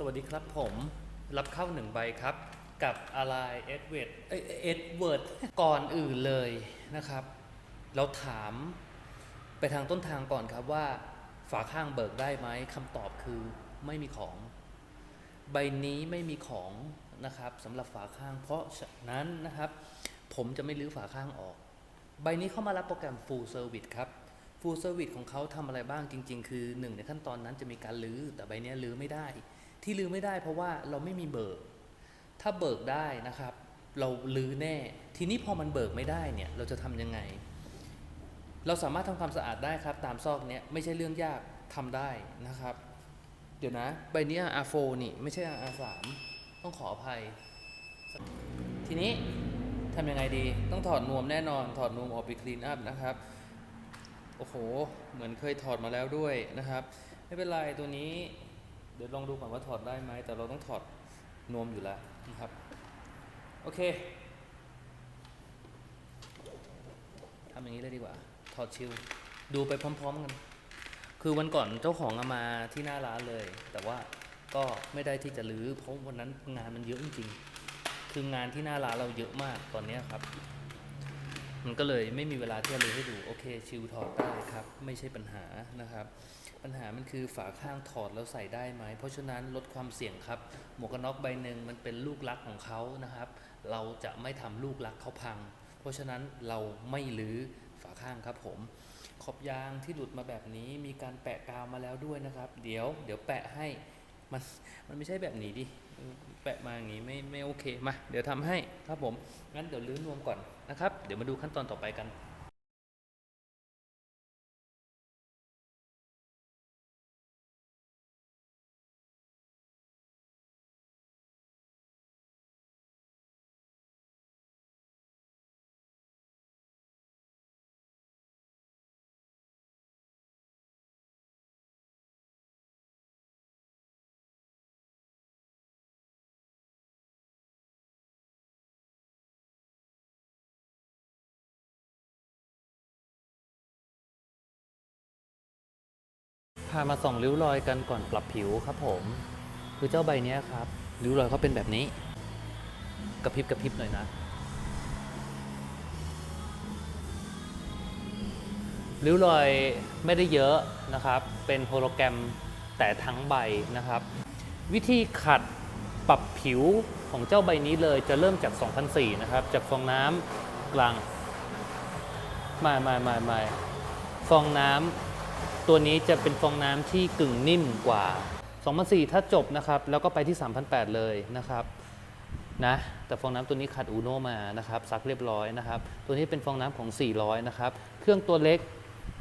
สวัสดีครับผมรับเข้าหนึ่งใบครับ กับอะไรเอ็ดเวิร์ดเอ็ดเวิร์ดก่อนอื่นเลยนะครับ เราถามไปทางต้นทางก่อนครับว่า ฝาข้างเบิกได้ไหมคำตอบคือไม่มีของ ใบนี้ไม่มีของนะครับสำหรับฝาข้าง เพราะฉะนั้นนะครับ ผมจะไม่รื้อฝาข้างออก ใบนี้เข้ามารับโปรแกรม Full Service ครับ Full Service ของเขาทำอะไรบ้างจริง ๆ คือหนึ่งในขั้นตอนนั้นจะมีการรื้อแต่ใบนี้ยรื้อไม่ได้ ที่รื้อไม่ได้เพราะว่าเราไม่มีเบิก ถ้าเบิกได้นะครับ เรารื้อแน่ ทีนี้พอมันเบิกไม่ได้เนี่ยเราจะทำยังไง เราสามารถทำความสะอาดได้ครับ ตามซอกเนี้ยไม่ใช่เรื่องยากทำได้นะครับ เดี๋ยวนะ ใบนี้ย R4 นี่ไม่ใช่ R3 ต้องขออภัย ทีนี้ทำยังไงดี ต้องถอดนวมแน่นอน ถอดนวมออกไปคลีนอัพนะครับ โอ้โห เหมือนเคยถอดมาแล้วด้วยนะครับ ไม่เป็นไรตัวนี้ เดี๋ยวลองดูก่อนว่าถอดได้ไหม แต่เราต้องถอดนวมอยู่แล้วนะครับ โอเคทำอย่างนี้เลยดีกว่า ถอดชิลดูไปพร้อม ๆ กัน คือวันก่อนเจ้าของเอามาที่หน้าร้านเลย แต่ว่าก็ไม่ได้ที่จะรื้อเพราะวันนั้นงานมันเยอะจริงๆ คืองานที่หน้าร้านเราเยอะมากตอนนี้ครับ มันก็เลยไม่มีเวลาที่จะรื้อให้ดู โอเค ชิลถอดได้ครับ ไม่ใช่ปัญหานะครับ ปัญหามันคือฝาข้างถอดแล้วใส่ได้ไหม เพราะฉะนั้นลดความเสี่ยงครับ หมวกกันน็อกใบหนึ่งมันเป็นลูกรักของเขานะครับ เราจะไม่ทำลูกรักเขาพัง เพราะฉะนั้นเราไม่รื้อฝาข้างครับผม ขอบยางที่หลุดมาแบบนี้มีการแปะกาวมาแล้วด้วยนะครับ เดี๋ยว เดี๋ยวแปะให้ มัน มันไม่ใช่แบบนี้ดิ แปะมาอย่างนี้ไม่ ไม่โอเค มา เดี๋ยวทำให้ครับผม งั้นเดี๋ยวลื้อนวมก่อนนะครับ เดี๋ยวมาดูขั้นตอนต่อไปกัน พามาส่องริ้วรอยกันก่อนปรับผิวครับผม คือเจ้าใบนี้ครับ ริ้วรอยเขาเป็นแบบนี้ กระพริบกระพริบหน่อยนะ ริ้วรอยไม่ได้เยอะนะครับ เป็นโฮโลแกรมแต่ทั้งใบนะครับ วิธีขัดปรับผิวของเจ้าใบนี้เลยจะเริ่มจาก 2004 นะครับ จากฟองน้ำกลางไม่ไม่ไม่ไม่ฟองน้ำ ตัวนี้จะเป็นฟองน้ำที่กึ่งนิ่มกว่า2004ถ้าจบนะครับ แล้วก็ไปที่3,008เลยนะครับนะแต่ฟองน้ำตัวนี้ขัดอูโนมานะครับซักเรียบร้อยนะครับ ตัวนี้เป็นฟองน้ำของ 400 นะครับ เครื่องตัวเล็ก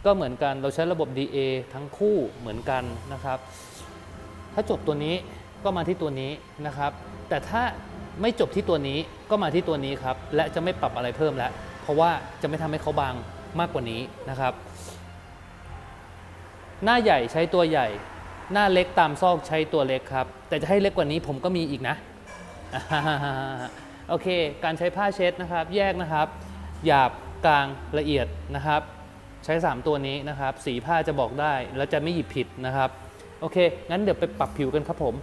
ก็เหมือนกันเราใช้ระบบ DA ทั้งคู่เหมือนกันนะครับ ถ้าจบตัวนี้ก็มาที่ตัวนี้นะครับ แต่ถ้าไม่จบที่ตัวนี้ก็มาที่ตัวนี้ครับ และจะไม่ปรับอะไรเพิ่มแล้ว เพราะว่าจะไม่ทำให้เขาบางมากกว่านี้นะครับ หน้าใหญ่ใช้ตัวใหญ่ หน้าเล็กตามซอกใช้ตัวเล็กครับ แต่จะให้เล็กกว่านี้ผมก็มีอีกนะ โอเค การใช้ผ้าเช็ดนะครับ แยกนะครับ หยาบกลางละเอียดนะครับ ใช้ 3 ตัวนี้นะครับ สีผ้าจะบอกได้แล้วจะไม่หยิบผิดนะครับ โอเค งั้นเดี๋ยวไปปรับผิวกันครับผม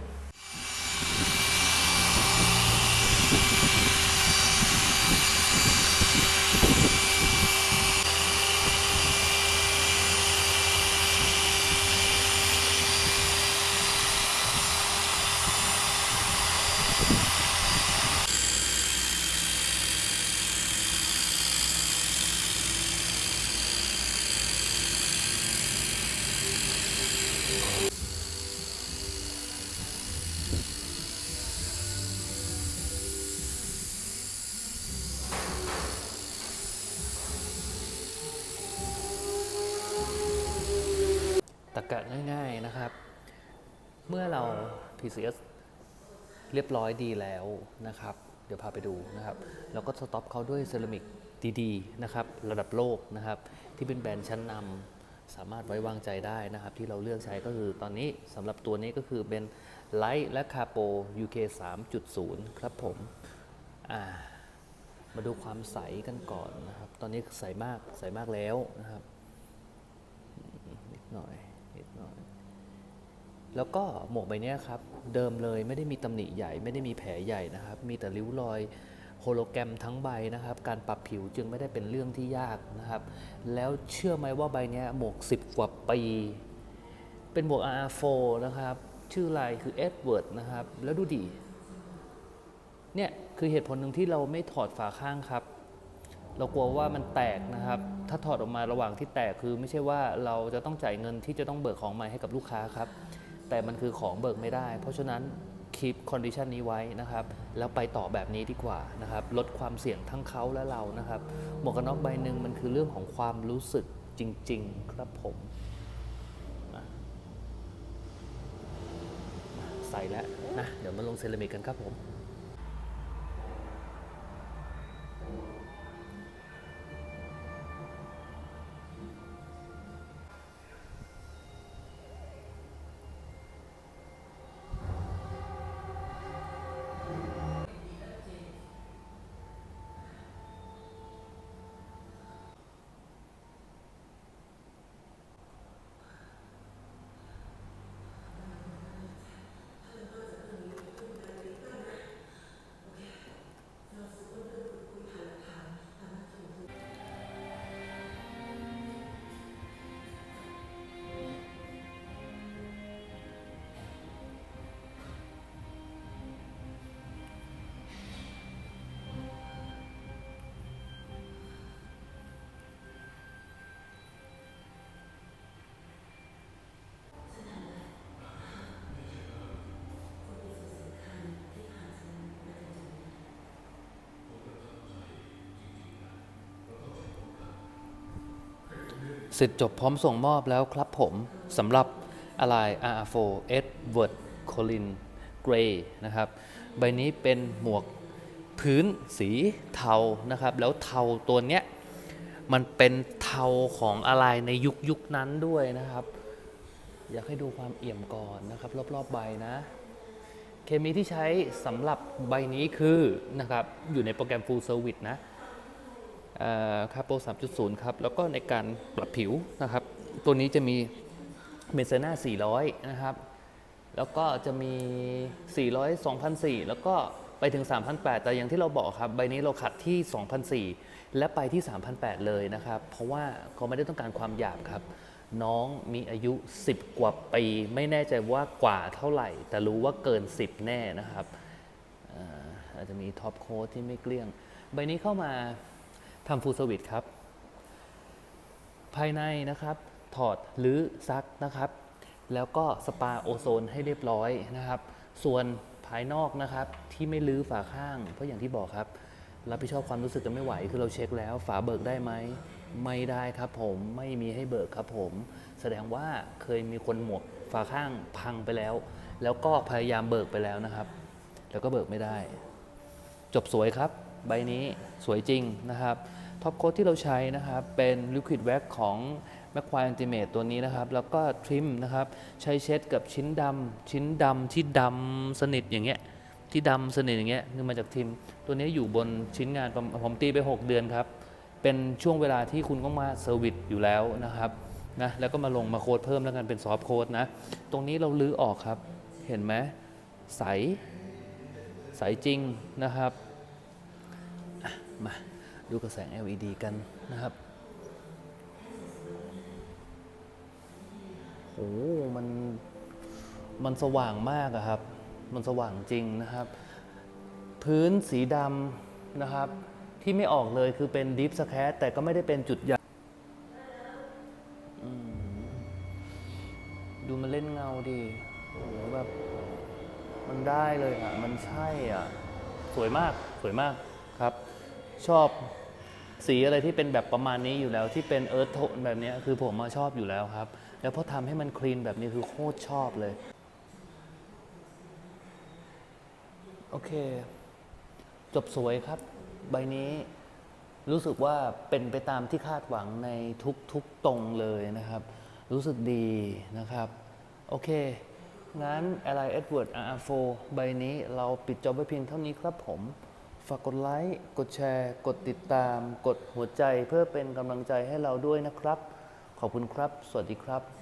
ตะกะง่าย ๆนะครับ เมื่อเรา PCS เรียบร้อยดีแล้วนะครับ เดี๋ยวพาไปดูนะครับแล้วก็สต็อปเขาด้วยเซรามิกดีๆนะครับระดับโลกนะครับ ที่เป็นแบรนด์ชั้นนำสามารถไว้วางใจได้นะครับ ที่เราเลือกใช้ก็คือตอนนี้สำหรับตัวนี้ก็คือเป็นไลท์และคาโป UK 3.0 ครับผมอ่ามาดูความใสกันก่อนนะครับ ตอนนี้ใสมากใสมากแล้วนะครับ นิดหน่อย นิดหน่อย แล้วก็หมวกใบนี้ครับ เดิมเลยไม่ได้มีตำหนิใหญ่ ไม่ได้มีแผลใหญ่นะครับ มีแต่ริ้วรอยโฮโลแกรมทั้งใบนะครับ การปรับผิวจึงไม่ได้เป็นเรื่องที่ยากนะครับ แล้วเชื่อไหมว่าใบนี้หมวก 10 กว่าปี เป็นหมวก R4 นะครับ ชื่อลายคือ Edward นะครับ แล้วดูดิ เนี่ย คือเหตุผลหนึ่งที่เราไม่ถอดฝาข้างครับ เรากลัวว่ามันแตกนะครับ ถ้าถอดออกมาระหว่างที่แตกคือไม่ใช่ว่าเราจะต้องจ่ายเงินที่จะต้องเบิกของใหม่ให้กับลูกค้าครับ แต่มันคือของเบิกไม่ได้ เพราะฉะนั้นคีปคอนดิชันนี้ไว้นะครับ แล้วไปต่อแบบนี้ดีกว่านะครับ ลดความเสี่ยงทั้งเขาและเรานะครับ หมวกกันน็อกใบหนึ่งมันคือเรื่องของความรู้สึกจริง ๆ ครับผมใส่แล้วนะ เดี๋ยวมาลงเซรามิกกันครับผม สร็จจบพร้อมส่งมอบแล้วครับผมสำหรับอะไร R4 Edward Colin Gray นะครับ ใบนี้เป็นหมวกพื้นสีเทานะครับ แล้วเทาตัวเนี้ยมันเป็นเทาของอะไรในยุคยุคนั้นด้วยนะครับ อยากให้ดูความเอี่ยมก่อนนะครับ รอบๆใบนะ เคมีที่ใช้สำหรับใบนี้คือนะครับอยู่ในโปรแกรม Full Service นะ คาโป3.0 ครับ แล้วก็ในการปรับผิวนะครับ ตัวนี้จะมีเมเซนา400 นะครับ แล้วก็จะมี 400 2,004 แล้วก็ไปถึง 3,008 แต่อย่างที่เราบอกครับ ใบนี้เราขัดที่ 2,004 และไปที่ 3,008 เลยนะครับ เพราะว่าเขาไม่ได้ต้องการความหยาบครับ น้องมีอายุ 10 กว่าปี ไม่แน่ใจว่ากว่าเท่าไหร่ แต่รู้ว่าเกิน 10 แน่นะครับอ่าอาจจะมีท็อปโค้ดที่ไม่เกลี้ยง ใบนี้เข้ามา ทำฟูลสวิตครับ ภายในนะครับถอดหรือซักนะครับ แล้วก็สปาโอโซนให้เรียบร้อยนะครับ ส่วนภายนอกนะครับที่ไม่ลื้อฝาข้าง เพราะอย่างที่บอกครับ รับผิดชอบความรู้สึกกันไม่ไหว คือเราเช็คแล้ว ฝาเบิกได้ไหมไม่ได้ครับผมไม่มีให้เบิกครับผม แสดงว่าเคยมีคนหมวกฝาข้างพังไปแล้ว แล้วก็พยายามเบิกไปแล้วนะครับ แล้วก็เบิกไม่ได้ จบสวยครับ ใบนี้สวยจริงนะครับท็อปโค้ดที่เราใช้นะครับเป็น Liquid Wax ของ m c q u a r e Ultimate ตัวนี้นะครับ แล้วก็ทริมนะครับใช้เช็ดกับชิ้นดำชิ้นดำที่ดำสนิทอย่างเงี้ยที่ดำสนิทอย่างเงี้ยคือมาจากทริม ตัวนี้อยู่บนชิ้นงานประมผมตีไป 6 เดือนครับ เป็นช่วงเวลาที่คุณต้องมาเซอร์วิสอยู่แล้วนะครับนะแล้วก็มาลงมาโค้ดเพิ่มแล้วกันเป็นซอฟต์โค้ดนะ ตรงนี้เราลื้อออกครับ เห็นไหมใส ใสจริงนะครับ มาดูกระแสง LED กันนะครับโอ้มันมันสว่างมากอะครับ มันสว่างจริงนะครับ พื้นสีดำนะครับ ที่ไม่ออกเลยคือเป็นดิฟสแค t แต่ก็ไม่ได้เป็นจุดใหญ่ดูมันเล่นเงาดิโอ้แบบมันได้เลยอะ มันใช่อะ สวยมาก สวยมากครับ ชอบสีอะไรที่เป็นแบบประมาณนี้อยู่แล้วที่เป็นเอิร์ธโทนแบบเนี้ยคือผมมาชอบอยู่แล้วครับ แล้วพอทำให้มันคลีนแบบนี้คือโคตรชอบเลย โอเค จบสวยครับ ใบนี้รู้สึกว่าเป็นไปตามที่คาดหวังในทุกๆตรงเลยนะครับ รู้สึกดีนะครับ โอเค งั้น Ally Edward R4 ใบนี้เราปิดจอบไว้เพียงเท่านี้ครับผม ฝากกดไลค์ กดแชร์ กดติดตาม กดหัวใจเพื่อเป็นกำลังใจให้เราด้วยนะครับ ขอบคุณครับ สวัสดีครับ